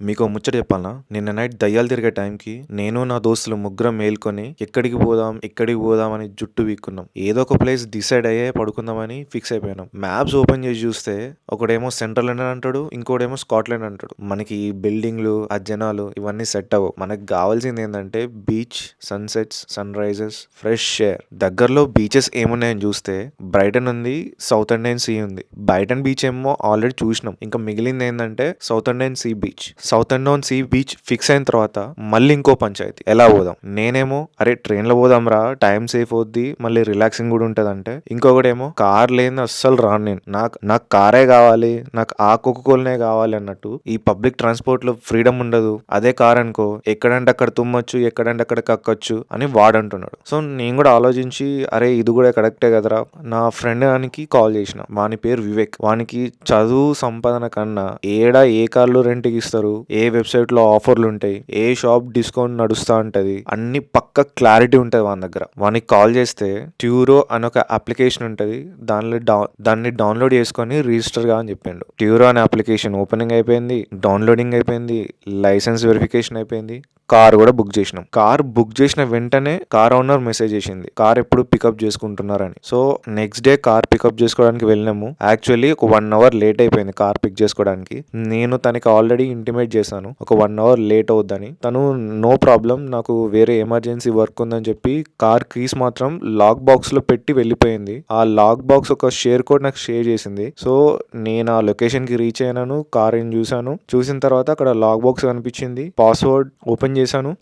మీకు ముచ్చట చెప్పాలా నిన్న నైట్ దయ్యాలు తిరిగే టైంకి నేను నా దోస్తులు ముగ్గురం మేల్కొని ఎక్కడికి పోదాం, ఎక్కడికి పోదాం అని జుట్టు వీక్కున్నాం ఏదో ఒక ప్లేస్ డిసైడ్ అయ్యే పడుకుందామని ఫిక్స్ అయిపోయినాం. మ్యాప్స్ ఓపెన్ చేసి చూస్తే ఒకడేమో సెంట్రల్ లండన్ అంటాడు. ఇంకోడేమో స్కాట్లాండ్ అంటాడు. మనకి ఈ బిల్డింగ్‌లు, ఆ జనాలు ఇవన్నీ సెట్ అవ్వవు. మనకు కావాల్సింది ఏంటంటే beach, sunsets, sun rises fresh air. దగ్గరలో బీచెస్ ఏమున్నాయని చూస్తే బ్రైటన్ ఉంది, సౌత్ ఇండియన్ సీ ఉంది. బ్రైటన్ బీచ్ ఏమో ఆల్రెడీ చూసినాం. ఇంకా మిగిలింది ఏంటంటే Southend-on-Sea beach. Southend-on-Sea beach fix అయిన తర్వాత మళ్ళీ ఇంకో పంచాయతీ. ఎలా పోదాం? నేనేమో అరే ట్రైన్‌లో పోదాంరా టైం సేఫ్ అవుద్ది. మళ్ళీ రిలాక్సింగ్ కూడా ఉంటుంది అంటే ఇంకొకటేమో కార్ లేని అస్సలు రాను నేను. నాకు నాకు కారే కావాలి. నాకు ఆ కుక్కకోలనే కావాలి అన్నట్టు ఈ పబ్లిక్ ట్రాన్స్‌పోర్ట్‌లో ఫ్రీడమ్ ఉండదు. అదే కార్ అనుకో ఎక్కడంటే అక్కడ తుమ్మొచ్చు, ఎక్కడంటే అక్కడ కక్కొచ్చు అని వాడంటున్నాడు. సో నేను కూడా ఆలోచించి అరే ఇది కూడా కరెక్టే కదరా! నా ఫ్రెండ్ దానికి కాల్ చేసిన. వాని పేరు వివేక్. వానికి చదువు, సంపాదన కన్నా ఏడా ఏ కార్లు రెంట్‌కి ఇస్తారు, ఏ వెబ్‌సైట్‌లో ఆఫర్‌లు ఉంటాయి, ఏ షాప్ డిస్కౌంట్ నడుస్తా ఉంటది అన్ని పక్క క్లారిటీ ఉంటది వాని దగ్గర. వానికి కాల్ చేస్తే ట్యూరో అని ఒక అప్లికేషన్ ఉంటది. దానిలో డౌ దాన్ని డౌన్‌లోడ్ చేసుకొని రిజిస్టర్గా అని చెప్పిండు. ట్యూరో అనే అప్లికేషన్ ఓపెనింగ్ అయిపోయింది. డౌన్‌లోడింగ్ అయిపోయింది. లైసెన్స్ వెరిఫికేషన్ అయిపోయింది. కార్ కూడా బుక్ చేసినాం. కార్ బుక్ చేసిన వెంటనే కార్ ఓనర్ మెసేజ్ చేసింది. కార్ ఎప్పుడు pickup చేసుకుంటున్నారని. So next day car pickup చేసుకోవడానికి వెళ్ళినాము. యాక్చువల్లీ ఒక వన్ అవర్ లేట్ అయిపోయింది కార్ పిక్ చేసుకోవడానికి. నేను తనకి ఆల్రెడీ ఇంటిమేట్ చేశాను. ఒక వన్ అవర్ లేట్ అవుద్దని. తను నో ప్రాబ్లమ్ నాకు వేరే ఎమర్జెన్సీ వర్క్ ఉందని చెప్పి కార్ కీస్ మాత్రం లాక్ బాక్స్‌లో పెట్టి వెళ్ళిపోయింది. ఆ లాక్ బాక్స్ ఒక షేర్ కోడ్ నాకు షేర్ చేసింది. సో నేను ఆ లొకేషన్‌కి రీచ్ అయినాను. కార్ చూసాను. చూసిన తర్వాత అక్కడ లాక్ బాక్స్ కనిపించింది. పాస్వర్డ్ ఓపెన్ చేశాను.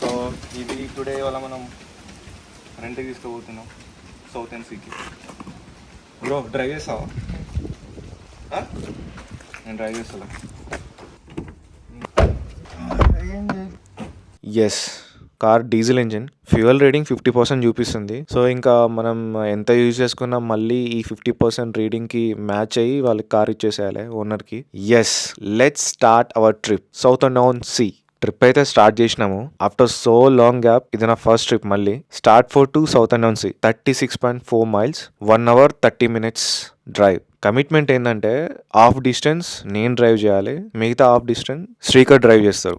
సో ఇది టుడే ఇవాళ మనం రెంట్‌కి తీసుకోబోతున్నాం సౌత్ అండ్ సీకి. బ్రో డ్రైవ్ చేస్తావా? నేను డ్రైవ్ చేస్తాలే. Yes. Car diesel engine. Fuel reading 50% చూపిస్తుంది. సో ఇంకా మనం ఎంత యూజ్ చేసుకున్నా మళ్ళీ ఈ 50% రీడింగ్‌కి మ్యాచ్ అయ్యి వాళ్ళకి కార్ ఇచ్చేసేయాలి ఓనర్‌కి. Yes let's start our trip Southend on sea. Trip అయితే స్టార్ట్ చేసినాము. ఆఫ్టర్ సో లాంగ్ గ్యాప్ ఇది నా ఫస్ట్ ట్రిప్ మళ్ళీ. Start for to Southend on sea 36.4 miles. One hour 30 minutes drive. Commitment ఏంటంటే హాఫ్ డిస్టెన్స్ నేను drive చేయాలి. మిగతా half distance Srikar drive చేస్తారు.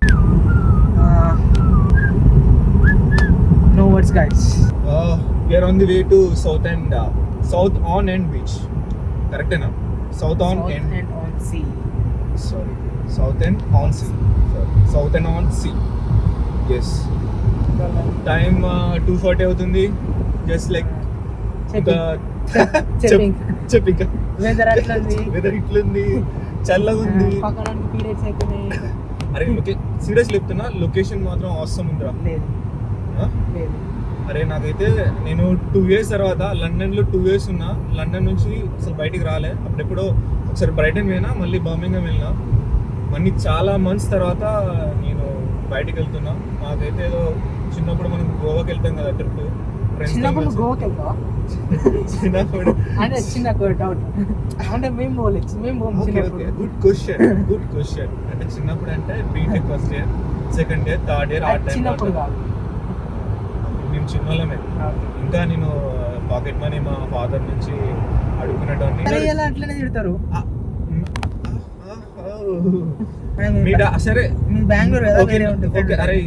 Towards guys we on the way to Southend south on and beach కరెక్టేనా south on and on sea sorry Southend on sea sorry Southend on sea yes time two forty అవుతుంది. Just like చెప్పింది చెప్పింది చెప్తున్నా location మాత్రం అవసరం ఉందా అరే నాకైతే నేను టూ ఇయర్స్ తర్వాత లండన్లో టూ ఇయర్స్ ఉన్నా లండన్ నుంచి అసలు బయటికి రాలే. అప్పుడెప్పుడో ఒకసారి బ్రైటన్ పోయినా మళ్ళీ బర్మింగ్హామ్ వెళ్ళినా. మళ్ళీ చాలా మంత్స్ తర్వాత నేను బయటికి వెళ్తున్నా. నాకైతే ఏదో చిన్నప్పుడు మనం గోవాకి వెళ్తాం కదా ట్రిప్ చిన్నప్పుడు నువ్వు గోవాకి వెళ్తావా? చిన్నప్పుడు. అంటే చిన్న డౌట్ అంటే మేము పోలేదు మేము పోము చిన్నప్పుడు. గుడ్ క్వశ్చన్ గుడ్ క్వశ్చన్ అంటే చిన్నప్పుడు అంటే BTech first year second year third year ఆ టైం చిన్నప్పుడు కాదు. మేము చిన్నోళ్ళమే. ఇంకా నేను పాకెట్ మనీ మా ఫాదర్ నుంచి అడుగుకునేటోని తిడతారు? మీ సరే. బెంగళూరు అరే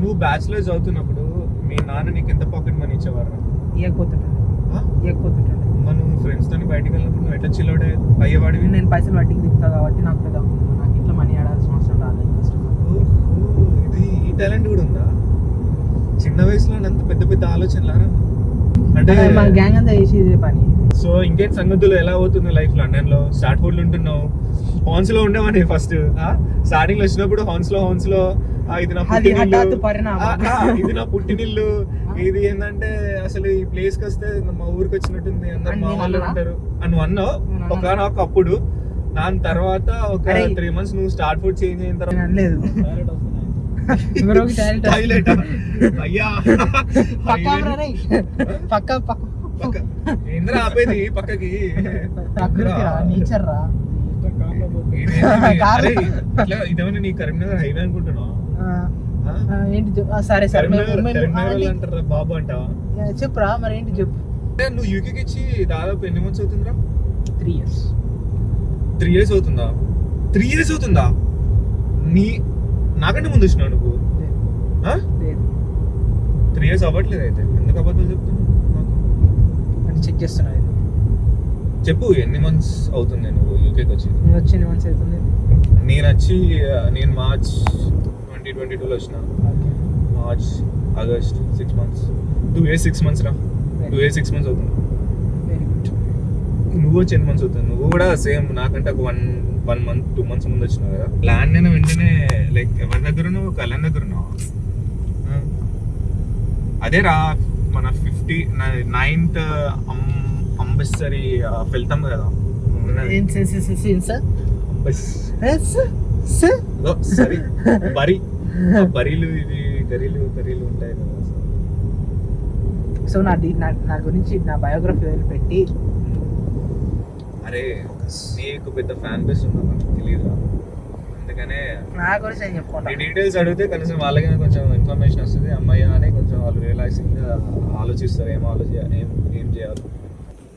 నువ్వు బ్యాచులర్స్ చదువుతున్నప్పుడు మీ నాన్న నీకు ఎంత పాకెట్ మనీ ఇచ్చేవారు? ఇవ్వకపోతుంటాడు ఇవ్వకపోతుంటాడు మనం ఫ్రెండ్స్ తోని బయటికి వెళ్ళినప్పుడు నువ్వు ఎట్లా చిల్లౌట్ అయ్యేవాడివి? నేను పైసలు వడ్డీకి దిగుతా కాబట్టి నాకు పెద్ద నాకు ఇట్లా మనీ ఆడాల్సిన అవసరం రాలేదు ఇది ఈ టాలెంట్ కూడా ఉందా? చిన్న వయసులో అంత పెద్ద పెద్ద ఆలోచనలారా? అంటే మన గ్యాంగ్ అంతా చేసి ఇదే పని. సో ఇంకేం సంగతులు? ఎలా అవుతుంది లైఫ్ లండన్లో స్టార్ట్ ఫుడ్ ఉంటున్నావు. హాన్స్లో ఉండేవాడి ఫస్ట్ స్టార్టింగ్లో వచ్చినప్పుడు హాన్స్లో హాన్స్లో. ఇది నా పుట్టినిల్లు. ఇది నా పుట్టినిల్లు. ఇది ఏంటంటే అసలు ఈ ప్లేస్కి వస్తే మా ఊరికి వచ్చినట్టుంది అందరు మా వాళ్ళు? ఉంటారు అని అన్నావు నేను అన్నా. ఒకనొక అప్పుడు. దాని తర్వాత ఒక. త్రీ మంత్స్ నువ్వు స్టార్ట్ ఫుడ్ చేంజ్ అయిన తర్వాత. టాలెంట్ అయ్యా. పక్కా బ్రా రేయ్. పక్కా పక్క. పక్క. ఏంద్రా ఆపేది? పక్కకి. ప్రకృతి రా నేచర్ రా నీ కరీంనగర్ హైవే అనుకుంటున్నావా? ఏంటి సరే సరే అంటారా బాబు అంటావా? చెప్పురా మరి ఏంటి చెప్పు. నువ్వు యూకేకి ఇచ్చి దాదాపు ఎన్ని మంత్స్ అవుతుందిరా? త్రీ ఇయర్స్ త్రీ ఇయర్స్ అవుతుందా? త్రీ ఇయర్స్ అవుతుందా? నీ నాకంటే ముందు వచ్చినావు నువ్వు? త్రీ ఇయర్స్ అవ్వట్లేదు అయితే. ఎందుకు అబద్ధాలు చెప్తున్నావు? అది చెక్ చేస్తున్నా. చెప్పు ఎన్ని మంత్స్ అవుతుంది నువ్వు యూకేకి వచ్చి? వచ్చి ఎన్ని మంత్స్ అవుతుంది? నేను వచ్చి నేను మార్చ్ ట్వంటీ ట్వంటీ టూలో వచ్చిన. March August six months two years six months రా. టూ ఇయర్స్ సిక్స్ మంత్స్ అవుతుంది. నువ్వు వచ్చి ఎన్ని మంత్స్ అవుతుంది? నువ్వు కూడా సేమ్ నాకంటే ఒక one one month two months ముందు వచ్చినావు కదా? ప్లాన్ నేను వెంటనే లైక్ ఎవరి దగ్గర ఉన్నావు కళ్యాణ్ దగ్గర ఉన్నావు అదే రా మన ఫిఫ్టీ నైన్త్ అంబెస్సరీ వెళ్తాం కదా. సార్. బరి. బరీలు ఇవి గరీలు ఉంటాయి కదా. సో నా నా గురించి నా బయోగ్రఫీ వదిలిపెట్టి అరే నీకు పెద్ద ఫ్యాన్ బేస్ ఉందా నాకు తెలియదు అందుకనే నా గురించి నేను నీ చెప్పుకుంటా డీటెయిల్స్ అడిగితే కనీసం వాళ్ళకి కొంచెం ఇన్ఫర్మేషన్ వస్తుంది అమ్మాయి అని కొంచెం వాళ్ళు రియలైజింగ్ ఆలోచిస్తారు ఏం ఆలోచి ఏం ఏం చేయాలి.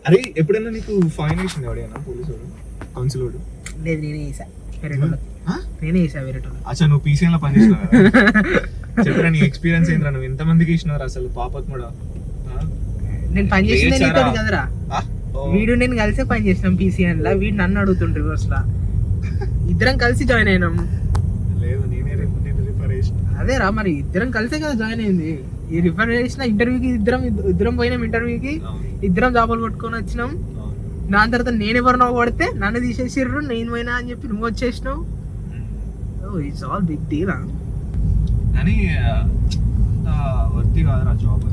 అరే ఎప్పుడైనా నీకు ఫైన్ వేసింది ఎవడైనా పోలీసు వాడు కౌన్సిల్ వాడు లేదు నేనే చేసా నేనే చేసా వేరేటోళ్ళకి అచ్చా నువ్వు పీసీఎన్లో పనిచేసినావు చెప్పరా నీ ఎక్స్పీరియన్స్ ఏంద్రా? నువ్వు ఎంతమందికి ఇచ్చినారు అసలు? పాపత్ముడా నేను పని చేసిందే? నీతోటి కదరా. వీడు నేను కలిసే పని చేసినాం పీసీఎన్ లా. వీడు నన్ను అడుగుతుండ్రు రివర్స్ లా. ఇద్దరం కలిసి జాయిన్ అయినాం. లేదు నేనే రిఫర్ చేసిన అదేరా మరి ఇద్దరం కలిసే కదా జాయిన్ అయింది. ఈ రిఫర్ చేసిన ఇంటర్వ్యూకి ఇద్దరం ఇద్దరం పోయినాం ఇంటర్వ్యూకి ఇద్దరం జాబులు కొట్టుకొని వచ్చినాం. దాని తర్వాత నేను ఎవరినో కొడితే నన్ను తీసేసిర్రు నేను పోయినా అని చెప్పి నువ్వు వచ్చేసినావు. ఇట్స్ ఆల్ బిగ్ డీల్ కానీ వర్తి కాదురా జాబ్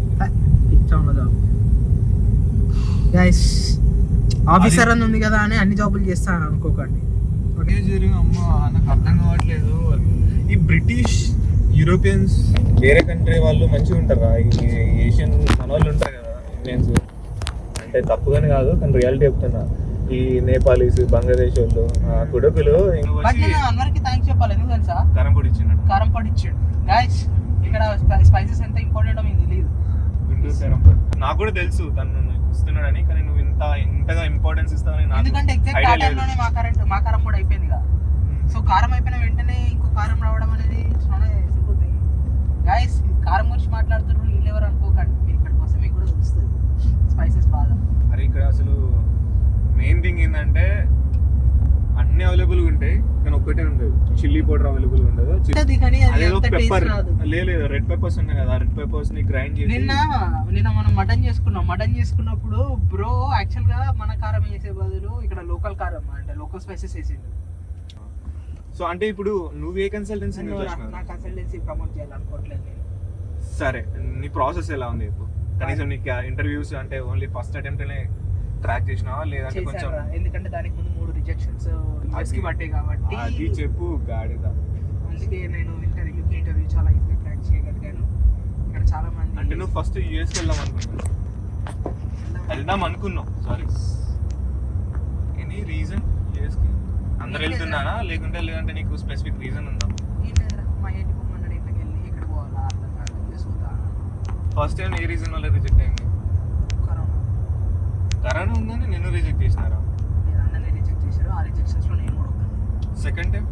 జాబ్ గైస్ ఆఫీసర్ అని ఉంది కదా అని అన్ని జాబులు చేస్తాను అనుకోకండి. అమ్మ నాకు అర్థం కావట్లేదు. ఈ బ్రిటిష్ యూరోపియన్స్ వేరే కంట్రీ వాళ్ళు మంచిగా ఉంటారా? ఈ ఏషియన్ మన వాళ్ళు ఉంటారు కదా ఇండియన్స్. అంటే తప్పుగానే కాదు కానీ రియాలిటీ చెప్తున్నా. ఈ నేపాలీస్ బంగ్లాదేశ్ వాళ్ళు ఆ కుడకులు అందరికి థ్యాంక్స్ చెప్పాలి. ఎందుకు తెలుసా? కరం పొడి ఇచ్చినాడు కారం పొడి ఇచ్చాడు. గైస్ ఇక్కడ స్పైసెస్ ఎంత ఇంపార్టెంట్ మీకు తెలియదు. నాకు కూడా తెలుసు తను ఇస్తున్నాడని కానీ నువ్వు ఇంత ఇంతగా ఇంపార్టెన్స్ ఇస్తావని ఎందుకంటే ఎగ్జాక్ట్ ఆ. టైంలోనే మా కరెంట్ మా కారం కూడా అయిపోయింది కదా. సో కారం అయిపోయిన వెంటనే ఇంకో కారం రావడం అనేది సింపుల్ థింగ్ గైస్ కారం గురించి మాట్లాడుతున్నారు వీళ్ళు ఎవరు అనుకోకండి. మీరు ఇక్కడికి వస్తే మీకు కూడా తెలుస్తుంది స్పైసెస్ బాగా. అరే ఇక్కడ అసలు మెయిన్ థింగ్ ఏంటంటే అన్ని అవైలబుల్ ఉంటాయి కానీ ఒక్కటే ఉండదు. చిల్లీ పౌడర్ అవైలబుల్ ఉండదు చి- ఉంటుంది కానీ అది అదేదో అంత పెప్పర్ రాదు. లేదు రెడ్ పెప్పర్స్ ఉన్నాయి కదా రెడ్ పెప్పర్స్ని గ్రైండ్ చేసి నిన్న నిన్న మనం మటన్ చేసుకున్నాం. మటన్ చేసుకున్నప్పుడు బ్రో యాక్చువల్గా మన కారం వేసే బదులు ఇక్కడ లోకల్ కారం అంటే లోకల్ స్పైసెస్ వేసిండు. సో అంటే ఇప్పుడు నువ్వు ఏ కన్సల్టెన్సీ నేను నా- నా కన్సల్టెన్సీ ప్రమోట్ చేయాలనుకోవట్లేదు నేను. సరే నీ ప్రాసెస్ ఎలా ఉంది ఇప్పుడు? కనీసం నీకు ఇంటర్వ్యూస్ అంటే ఓన్లీ ఫస్ట్ అటెంప్ట్ ట్రాక్ చేసినావా? లేదంటే కొంచెం చేశారా ఎందుకంటే దానికి ముందు మూడు రిజెక్షన్స్ యూఎస్కి పడ్డాయి కాబట్టి అది చెప్పు గాడిద. అందుకే నేను ఇంటర్వ్యూ ఇంటర్వ్యూ చాలా ఈజీగా క్రాక్ చేయగలిగాను. ఇక్కడ చాలా మంది అంటే నువ్వు ఫస్ట్ యూఎస్కి వెళ్దాం అనుకున్నావు. వెళ్దాం అనుకున్నావు. సారీ ఎనీ రీజన్ యూఎస్కి అందరు ఏం లేదు. వెళ్తున్నానా లేకుంటే లేదంటే నీకు స్పెసిఫిక్ రీజన్ ఉందా? మా ఇంటి ఇంట్లోకి వెళ్ళి ఎక్కడ పోవాలా? అర్థం కాదు. యూఎస్ పోతా. ఫస్ట్ టైం ఏ రీజన్ వల్ల రిజెక్ట్ అయింది కరోనా కరోనా ఉందని నిన్ను రిజెక్ట్ చేసినారా నేను అందరినీ రిజెక్ట్ చేశారు ఆ రిజెక్షన్స్లో నేను కూడా ఒకదాన్ని. Second time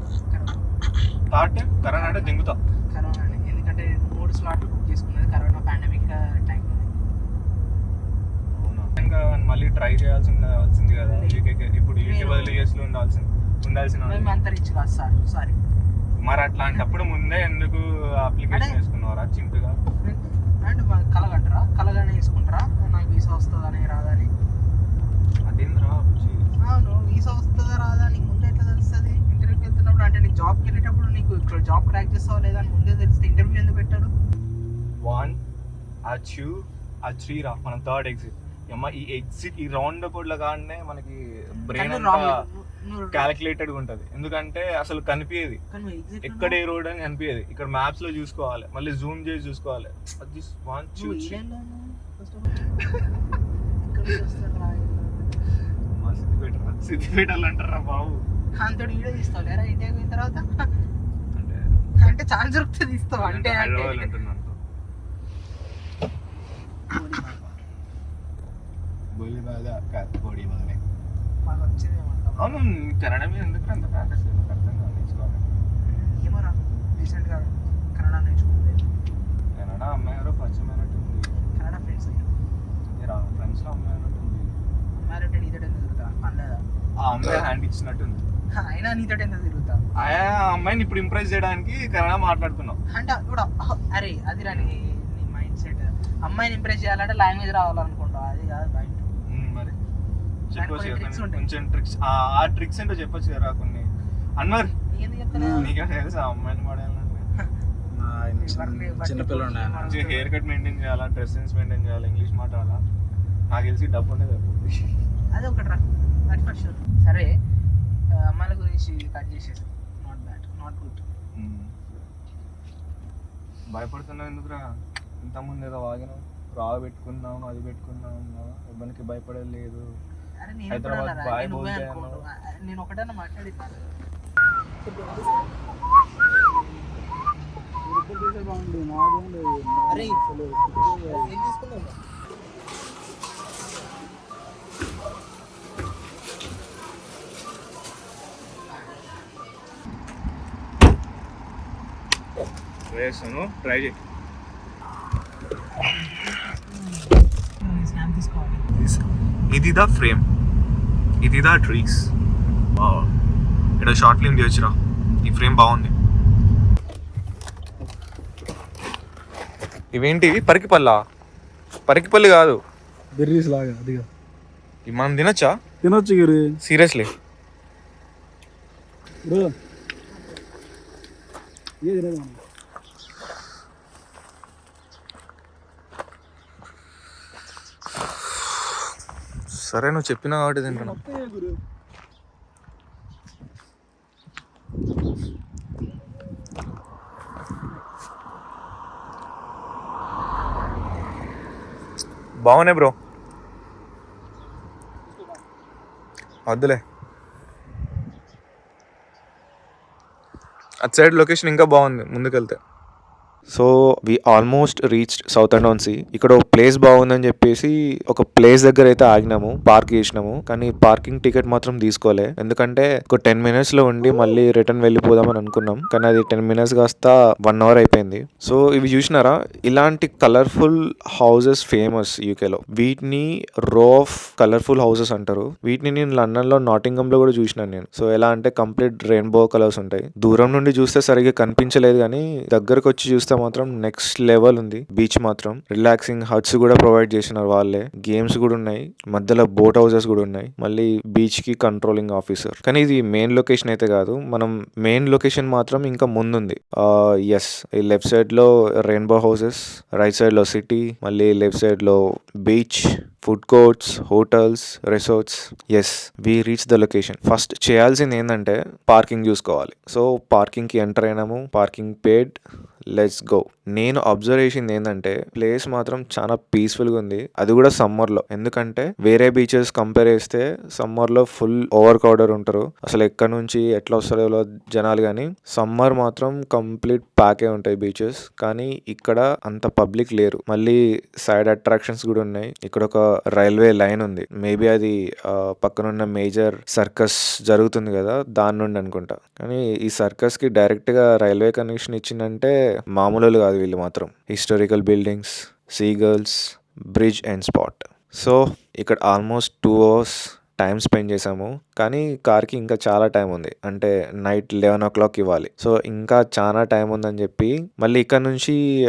third time corona అంటే దింగుతా కరోనా. ఎందుకంటే మూడు స్లాట్లు బుక్ చేసుకున్నది కరోనా పాండమిక్ టైంలో అవునా? ఇంకా మళ్ళీ ట్రై చేయాల్సి ఉండ- వచ్చింది కదా యూకేకి ఇప్పుడు యూకే బదులు యూఎస్లో ఉండాల్సింది. ఉండాల్సిన మేము అంత రిచ్ కాదు సార్. సారీ మరి అట్లాంటప్పుడు ముందే ఎందుకు అప్లికేషన్. వేసుకున్నారా చింపుగా అండ్ కలగంటారా కలగానే వేసుకుంటారా నాకు వీసా వస్తుందని రాదని అదేంద్రా బుజ్జి. అవును వీసా వస్తుందా రాదా నీకు ముందే ఎట్లా తెలుస్తుంది ఇంటర్వ్యూకి వెళ్తున్నప్పుడు అంటే నీకు జాబ్కి వెళ్ళేటప్పుడు నీకు ఇక్కడ జాబ్ క్రాక్ అని ముందే తెలిస్తే ఇంటర్వ్యూ ఎందుకు పెట్టాడు వన్ ఆ టూ ఆ త్రీ రా. మనం థర్డ్ ఎగ్జిట్ అమ్మ ఈ ఎగ్జిట్ ఈ రౌండ్ అబౌట్ కాడనే మనకి బ్రెయిన్ క్యాలిక్యులేటెడ్ ఉంటది. ఎందుకంటే అసలు కనిపించేది ఎక్కడ ఏ రోడ్ అని కనిపించేది ఇక్కడ మ్యాప్స్లో చూసుకోవాలి. మళ్ళీ జూమ్ చేసి చూసుకోవాలి. One two Siddipet. సిద్దిపేటలు అంటారా బాబు. అంతటి వీడియో తీస్తావు. లేరా ఇండియాకి పోయిన తర్వాత? అంటే అంటే ఛాన్స్ దొరికితే తీస్తావు అంటే అవును కన్నడ మీద ఎందుకు అంత ప్రాక్టీస్ అర్థం కాదు నేర్చుకోవాలి. ఏమోరా రీసెంట్గా కన్నడ నేర్చుకుంది. కన్నడ అమ్మాయి ఎవరో పరిచయం అయినట్టుంది కన్నడ ఫ్రెండ్స్ మీరు ఫ్రెండ్స్లో అమ్మాయి అయినట్టుంది మ్యారేట్ నీతోటి ఎందుకు పర్లేదా ఆ అమ్మాయి హ్యాండ్ ఇచ్చినట్టుంది అయినా నీతోటి ఎందుకు తిరుగుతా ఆ అమ్మాయిని ఇప్పుడు ఇంప్రెస్ చేయడానికి కన్నడ మాట్లాడుతున్నాం అంటే కూడా అరే అది రా నీ మైండ్ సెట్ అమ్మాయిని ఇంప్రెస్ చేయాలంటే లాంగ్వేజ్ రావాలనుకుంటావు అది కాదు పాయింట్ మరి. చెప్పొచ్చు కదా కొన్ని-. కొంచెం ట్రిక్స్ ఆ ట్రిక్స్ ఏంటో చెప్పొచ్చు కదా కొన్ని. అన్వర్. నీకే తెలుసా అమ్మాయిని పడేయాలంటే చిన్నపిల్లలు మంచిగా హెయిర్ కట్ మెయింటైన్ చేయాలా డ్రెస్ సెన్స్ మెయింటైన్ చేయాలి ఇంగ్లీష్ మాట్లాడాలా? నాకు తెలిసి డబ్బు ఉండేది అయిపోతుంది అది ఒకటి రా సరే ఆ, అమ్మాయిల గురించి కట్ చేసేసి నాట్ బ్యాడ్ నాట్ గుడ్. భయపడుతున్నావు ఎందుకురా? ఇంతకుముందు ఏదో వాగినావు. రావు పెట్టుకున్నాం అది పెట్టుకున్నాం ఇబ్బందికి భయపడేది లేదు. హైదరాబాద్ బాయ్ నేను ఒకటన్నా అరే వేస్తాను ట్రై చేయి. ఇది దా ఫ్రేమ్. ఇది దా ట్రీస్. ఇక్కడ షార్ట్ ఫిల్మ్ చేయొచ్చురా ఈ ఫ్రేమ్ బాగుంది. ఇవేంటివి పరికిపల్లా పరికిపల్లి కాదు. బెర్రీస్ లాగా అదిగా ఇవి మనం తినొచ్చా? తినొచ్చు గిరి. సీరియస్లీ. బ్రో. ఏ సరే నువ్వు చెప్పినా కాబట్టి తింటాను బాగున్నాయి బ్రో. వద్దులే. అటు సైడ్ లొకేషన్ ఇంకా బాగుంది ముందుకెళ్తే. So we almost reached Southend sea ఇక్కడ ప్లేస్ బాగుందని చెప్పేసి ఒక ప్లేస్ దగ్గర అయితే ఆగినాము పార్క్ చేసినాము. కానీ పార్కింగ్ టికెట్ మాత్రం తీసుకోలే. ఎందుకంటే ఒక టెన్ మినిట్స్లో ఉండి మళ్ళీ రిటర్న్ వెళ్ళిపోదామని అనుకున్నాం. కానీ అది టెన్ మినిట్స్ కాస్త వన్ అవర్ అయిపోయింది. సో ఇవి చూసినారా? ఇలాంటి కలర్ఫుల్ హౌసెస్ ఫేమస్ యూకేలో వీటిని రో ఆఫ్ కలర్ఫుల్ హౌసెస్ అంటారు. వీటిని నేను లండన్లో నాటింగమ్లో కూడా చూసినాను నేను. సో ఎలా అంటే కంప్లీట్ రెయిన్బో కలర్స్ ఉంటాయి. దూరం నుండి చూస్తే సరిగ్గా కనిపించలేదు కానీ దగ్గరకు వచ్చి చూస్తే మాత్రం నెక్స్ట్ లెవెల్ ఉంది. బీచ్ మాత్రం. రిలాక్సింగ్ హట్స్ కూడా ప్రొవైడ్ చేసినారు వాళ్ళే. గేమ్స్ కూడా ఉన్నాయి. మధ్యలో బోట్ హౌసెస్ కూడా ఉన్నాయి. మళ్ళీ బీచ్కి కంట్రోలింగ్ ఆఫీసర్ కానీ ఇది మెయిన్ లొకేషన్ అయితే కాదు. మనం మెయిన్ లొకేషన్ మాత్రం ఇంకా ముందుంది. ఎస్ ఈ లెఫ్ట్ సైడ్లో రెయిన్బో హౌసెస్ రైట్ సైడ్లో సిటీ మళ్ళీ లెఫ్ట్ సైడ్లో beach food courts hotels resorts yes we reach the location first చేయాల్సింది ఏంటంటే పార్కింగ్ చూసుకోవాలి. సో పార్కింగ్కి enter అయినాము. Parking paid let's go. నేను అబ్జర్వ్ చేసింది ఏంటంటే ప్లేస్ మాత్రం చాలా పీస్ఫుల్గా ఉంది. అది కూడా సమ్మర్లో. ఎందుకంటే వేరే బీచెస్ కంపేర్ చేస్తే సమ్మర్లో ఫుల్ ఓవర్ క్రౌడర్ ఉంటారు. అసలు ఎక్కడ నుంచి ఎట్లా వస్తారో జనాలు కానీ సమ్మర్ మాత్రం కంప్లీట్ ప్యాకే ఉంటాయి బీచెస్. కానీ ఇక్కడ అంత పబ్లిక్ లేరు. మళ్ళీ సైడ్ అట్రాక్షన్స్ కూడా ఉన్నాయి. ఇక్కడ ఒక రైల్వే లైన్ ఉంది. మేబీ అది పక్కనున్న మేజర్ సర్కస్ జరుగుతుంది కదా దాని నుండి అనుకుంటా. కానీ ఈ సర్కస్కి డైరెక్ట్గా రైల్వే కనెక్షన్ ఇచ్చిందంటే మామూలు కాదు వీళ్ళు మాత్రం. Historical buildings sea girls bridge and spot so ఇక్కడ almost two hours time spend చేసాము కానీ కార్కి ఇంకా చాలా టైం ఉంది. అంటే నైట్ లెవెన్ ఓ క్లాక్ ఇవ్వాలి. సో ఇంకా చాలా టైం ఉందని చెప్పి మళ్ళీ ఇక్కడ నుంచి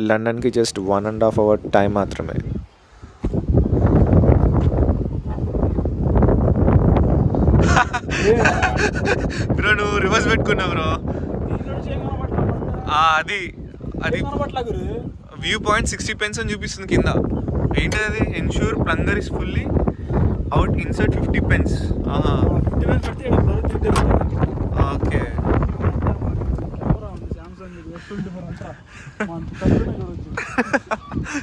లండన్కి just one and half hour time మాత్రమే. బ్రో నువ్వు రివర్స్ పెట్టుకున్నావు బ్రో. అది అది వ్యూ పాయింట్ సిక్స్టీ పెన్స్ అని చూపిస్తుంది కింద. ఏంటి అది ensure plunger is fully out insert fifty pence okay camera ఉంది సామ్సంగ్ ఇది ఎస్ ట్వంటీ ఫోర్ అంతా మన తక్కువనే చూడొచ్చు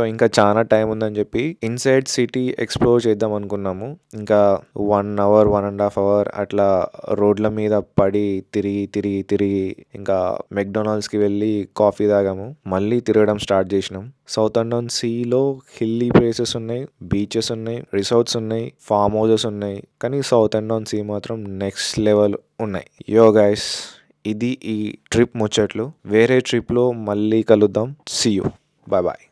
సో ఇంకా చాలా టైం ఉందని చెప్పి ఇన్సైడ్ సిటీ ఎక్స్ప్లోర్ చేద్దాం అనుకున్నాము. ఇంకా one hour one and half hour అట్లా రోడ్ల మీద పడి తిరిగి తిరిగి తిరిగి ఇంకా మెక్డొనాల్డ్స్కి వెళ్ళి కాఫీ తాగాము. మళ్ళీ తిరగడం స్టార్ట్ చేసినాం. సౌత్ అండన్ సీలో హిల్లీ ప్లేసెస్ ఉన్నాయి బీచెస్ ఉన్నాయి రిసార్ట్స్ ఉన్నాయి ఫామ్ హౌసెస్ ఉన్నాయి. కానీ సౌత్ అండన్ సీ మాత్రం నెక్స్ట్ లెవెల్ ఉన్నాయి. యో గైస్ ఇది ఈ ట్రిప్ ముచ్చట్లు. వేరే ట్రిప్లో మళ్ళీ కలుద్దాం. See you. Bye bye.